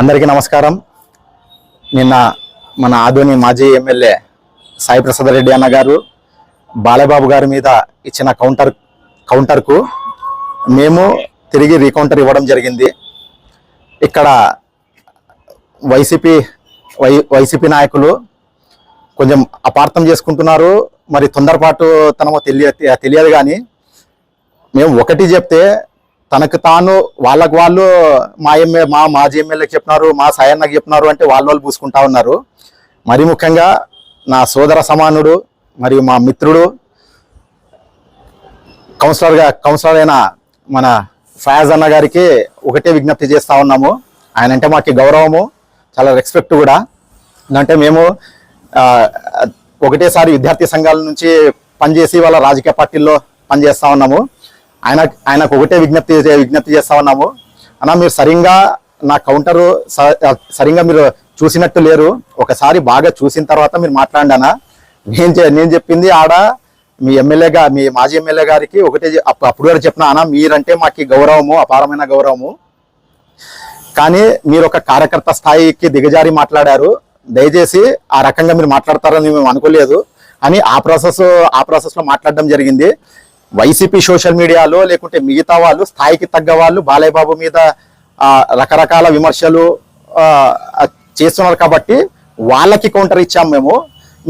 అందరికీ నమస్కారం. నిన్న మన ఆధుని మాజీ ఎమ్మెల్యే సాయి ప్రసాద్ రెడ్డి అన్న గారు బాలబాబు గారి మీద ఇచ్చిన కౌంటర్ కౌంటర్కు మేము తిరిగి రీకౌంటర్ ఇవ్వడం జరిగింది. ఇక్కడ వైసీపీ వై వైసీపీ నాయకులు కొంచెం అపార్థం చేసుకుంటున్నారు. మరి తొందరపాటు తనమో తెలియ తెలియదు కానీ మేము ఒకటి చెప్తే తనకు తాను వాళ్ళకు వాళ్ళు మా ఎమ్మె మా మాజీ ఎమ్మెల్యేకి చెప్పినారు మా సాయన్నకి చెప్పినారు అంటే వాళ్ళ వాళ్ళు పూసుకుంటా ఉన్నారు. మరి ముఖ్యంగా నా సోదర సమానుడు మరియు మా మిత్రుడు కౌన్సిలర్గా కౌన్సిలర్ అయిన మన ఫయాజ్ అన్న గారికి ఒకటే విజ్ఞప్తి చేస్తూ ఉన్నాము. ఆయన అంటే మాకు గౌరవము చాలా రెస్పెక్ట్ కూడా. ఎందుకంటే మేము ఒకటేసారి విద్యార్థి సంఘాల నుంచి పనిచేసి వాళ్ళ రాజకీయ పార్టీల్లో పనిచేస్తూ ఉన్నాము. ఆయన ఆయనకు ఒకటే విజ్ఞప్తి విజ్ఞప్తి చేస్తా ఉన్నాము అన్న మీరు సరిగ్గా నా కౌంటర్ సరిగ్గా మీరు చూసినట్టు లేరు. ఒకసారి బాగా చూసిన తర్వాత మీరు మాట్లాడండి అన్న. నేను నేను చెప్పింది ఆడ మీ ఎమ్మెల్యేగా మీ మాజీ ఎమ్మెల్యే గారికి ఒకటే అప్పుడు గారు చెప్పిన అన్న మీరంటే మాకు గౌరవము అపారమైన గౌరవము. కానీ మీరు ఒక కార్యకర్త స్థాయికి దిగజారి మాట్లాడారు. దయచేసి ఆ రకంగా మీరు మాట్లాడతారని మేము అనుకోలేదు. అని ఆ ప్రాసెస్ ఆ ప్రాసెస్లో మాట్లాడడం జరిగింది. వైసీపీ సోషల్ మీడియాలో లేకుంటే మిగతా వాళ్ళు స్థాయికి తగ్గ వాళ్ళు బాలయ్య బాబు మీద రకరకాల విమర్శలు చేస్తున్నారు కాబట్టి వాళ్ళకి కౌంటర్ ఇచ్చాం మేము.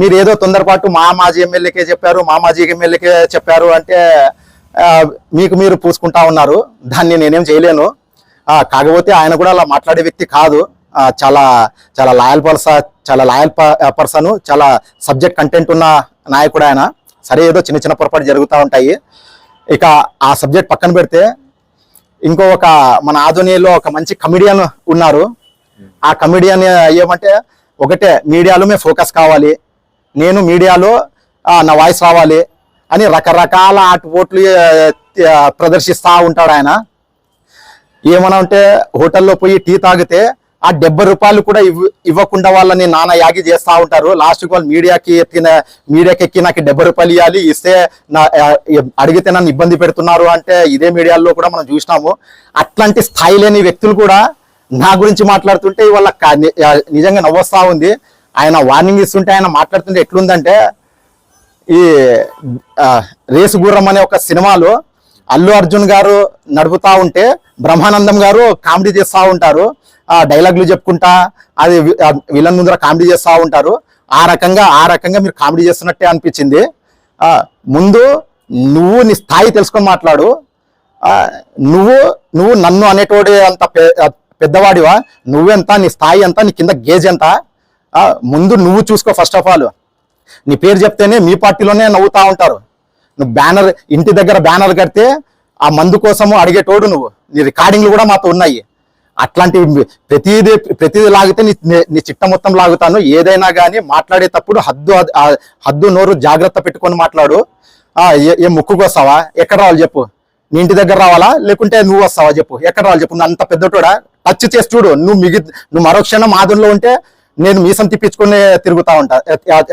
మీరు ఏదో తొందరపాటు మా మాజీ ఎమ్మెల్యేకే చెప్పారు మా మాజీ ఎమ్మెల్యేకే చెప్పారు అంటే మీకు మీరు పూసుకుంటా ఉన్నారు. దాన్ని నేనేం చేయలేను. కాకపోతే ఆయన కూడా అలా మాట్లాడే వ్యక్తి కాదు. చాలా చాలా లాయల్ పర్స చాలా లాయల్ పర్సన్ చాలా సబ్జెక్ట్ కంటెంట్ ఉన్న నాయకుడు ఆయన. సరే ఏదో చిన్న చిన్న పొరపాటు జరుగుతూ ఉంటాయి. ఇక ఆ సబ్జెక్ట్ పక్కన పెడితే ఇంకో ఒక మన ఆధునిలో ఒక మంచి కమిడియన్ ఉన్నారు. ఆ కమిడియన్ ఏమంటే ఒకటే మీడియాలో మేము ఫోకస్ కావాలి. నేను మీడియాలో నా వాయిస్ రావాలి అని రకరకాల ఆటుపోట్లు ఆ, ప్రదర్శిస్తూ ఉంటాడు ఆయన. ఏమన్నా ఉంటే హోటల్లో పోయి టీ తాగితే ఆ డెబ్బై రూపాయలు కూడా ఇవ్వకుండా వాళ్ళని నాన్న యాగి చేస్తూ ఉంటారు. లాస్ట్ వాళ్ళు మీడియాకి ఎక్కిన మీడియాకి ఎక్కి నాకు డెబ్బై రూపాయలు ఇవ్వాలి ఇస్తే నా అడిగితే నన్ను ఇబ్బంది పెడుతున్నారు అంటే ఇదే మీడియాలో కూడా మనం చూసినాము. అట్లాంటి స్థాయి లేని వ్యక్తులు కూడా నా గురించి మాట్లాడుతుంటే వాళ్ళ నిజంగా నవ్వొస్తా ఉంది. ఆయన వార్నింగ్ ఇస్తుంటే ఆయన మాట్లాడుతుంటే ఎట్లుందంటే ఈ రేసు గుర్రం అనే ఒక సినిమాలో అల్లు అర్జున్ గారు నడుపుతూ ఉంటే బ్రహ్మానందం గారు కామెడీ చేస్తూ ఉంటారు. డైలాగులు చెప్పుకుంటా అది విలన్ ముందర కామెడీ చేస్తూ ఉంటారు. ఆ రకంగా ఆ రకంగా మీరు కామెడీ చేస్తున్నట్టే అనిపించింది. ముందు నువ్వు నీ స్థాయి తెలుసుకొని మాట్లాడు. నువ్వు నువ్వు నన్ను అనేటోడి అంత పెద్దవాడివా? నువ్వెంత? నీ స్థాయి ఎంత? నీ కింద గేజ్ ఎంత? ముందు నువ్వు చూసుకో ఫస్ట్ ఆఫ్ ఆల్ నీ పేరు చెప్తేనే మీ పార్టీలోనే నవ్వుతూ ఉంటారు. నువ్వు బ్యానర్ ఇంటి దగ్గర బ్యానర్ కడితే ఆ మందు కోసము అడిగేటోడు నువ్వు. నీ రికార్డింగ్లు కూడా మాతో ఉన్నాయి. అట్లాంటి ప్రతిదీ ప్రతిదీ లాగితే నీ నీ- చిట్ట మొత్తం లాగుతాను. ఏదైనా కానీ మాట్లాడేటప్పుడు హద్దు హద్దు నోరు జాగ్రత్త పెట్టుకొని మాట్లాడు. ఏ- ఏ ముక్కుకు వస్తావా? ఎక్కడ రావాలి చెప్పు. నీ ఇంటి దగ్గర రావాలా? లేకుంటే నువ్వు వస్తావా చెప్పు. ఎక్కడ రావాలి చెప్పు. నువ్వు అంత పెద్దటోడా? టచ్ చేసి చూడు. నువ్వు మిగి నువ్వు మరో క్షణం ఆదుల్లో ఉంటే నేను మీసం తిప్పించుకునే తిరుగుతా ఉంటా.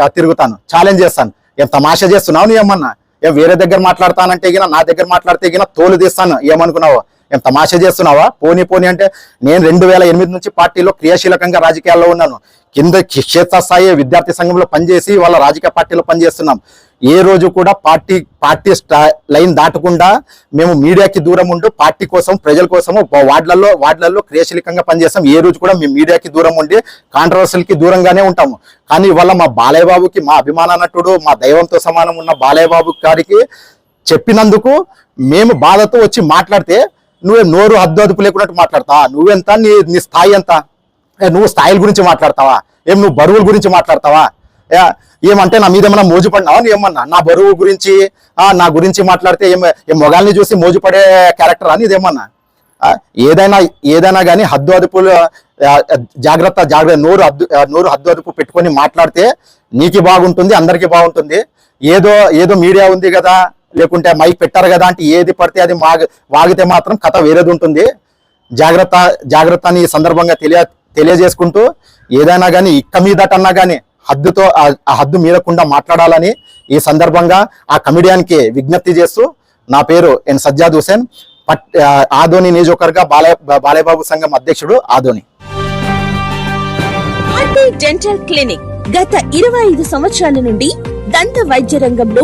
తిరుగుతాను. ఛాలెంజ్ చేస్తాను. ఏం తమాషా చేస్తున్నావు నువ్వు ఏమన్నా ఏం వేరే దగ్గర మాట్లాడతానంటే గిన నా దగ్గర మాట్లాడితే గిన తోలు తీస్తాను. ఏమనుకున్నావు? ఏం తమాషా చేస్తున్నావా? పోనీ పోనీ అంటే నేను రెండు వేల ఎనిమిది నుంచి పార్టీలో క్రియాశీలకంగా రాజకీయాల్లో ఉన్నాను. కింద క్షేత్రస్థాయి విద్యార్థి సంఘంలో పనిచేసి వాళ్ళ రాజకీయ పార్టీలో పనిచేస్తున్నాం. ఏ రోజు కూడా పార్టీ పార్టీ స్టా- లైన్ దాటకుండా మేము మీడియాకి దూరం ఉండు పార్టీ కోసం ప్రజల కోసము వార్డులలో వార్డులలో క్రియాశీలకంగా పనిచేస్తాం. ఏ రోజు కూడా మేము మీడియాకి దూరం ఉండి కాంట్రవర్సీలకి దూరంగానే ఉంటాము. కానీ ఇవాళ మా బాలయ్య బాబుకి మా అభిమాన నటుడు మా దైవంతో సమానం ఉన్న బాలయ్య బాబు గారికి చెప్పినందుకు మేము బాధతో వచ్చి మాట్లాడితే నువ్వే నోరు హద్దు అదుపు లేకున్నట్టు మాట్లాడతావా నువ్వెంత? నీ నీ స్థాయి ఎంత? ఏ, నువ్వు స్థాయిల గురించి మాట్లాడతావా? ఏం నువ్వు బరువుల గురించి మాట్లాడతావా? ఏమంటే నా మీద ఏమన్నా మోజుపడినావా? నువ్వు ఏమన్నా నా బరువు గురించి నా గురించి మాట్లాడితే ఏం మొగాల్ని చూసి మోజుపడే క్యారెక్టర్ అని ఇదేమన్నా ఏదైనా ఏదైనా కానీ హద్దు అదుపులు జాగ్రత్త జాగ్రత్త నోరు హద్దు నోరు హద్దు అదుపు పెట్టుకొని మాట్లాడితే నీకు బాగుంటుంది అందరికీ బాగుంటుంది. ఏదో ఏదో మీడియా ఉంది కదా లేకుంటే మైక్ పెట్టారు కదా అంటే ఏది పడితే అది మాగ వాగితే మాత్రం కథ వేరేది ఉంటుంది. జాగ్రత్త జాగ్రత్త అని సందర్భంగా తెలియ తెలియజేసుకుంటూ ఏదైనా కానీ ఇక్క మీదటన్నా కానీ హద్దుతో ఆ- హద్దు మీరకుండా మాట్లాడాలని ఈ సందర్భంగా ఆ కమిడియాన్కి విజ్ఞప్తి చేస్తూ నా పేరు ఎన్ సజ్జాద్ హుసేన్ పట్ ఆధోని ఆదోని నియోజకవర్గ బాలయ బాలయబాబు సంఘం అధ్యక్షుడు ఆదోని. డెంటల్ క్లినిక్ గత ఇరవై ఐదు సంవత్సరాల నుండి దంత వైద్య రంగంలో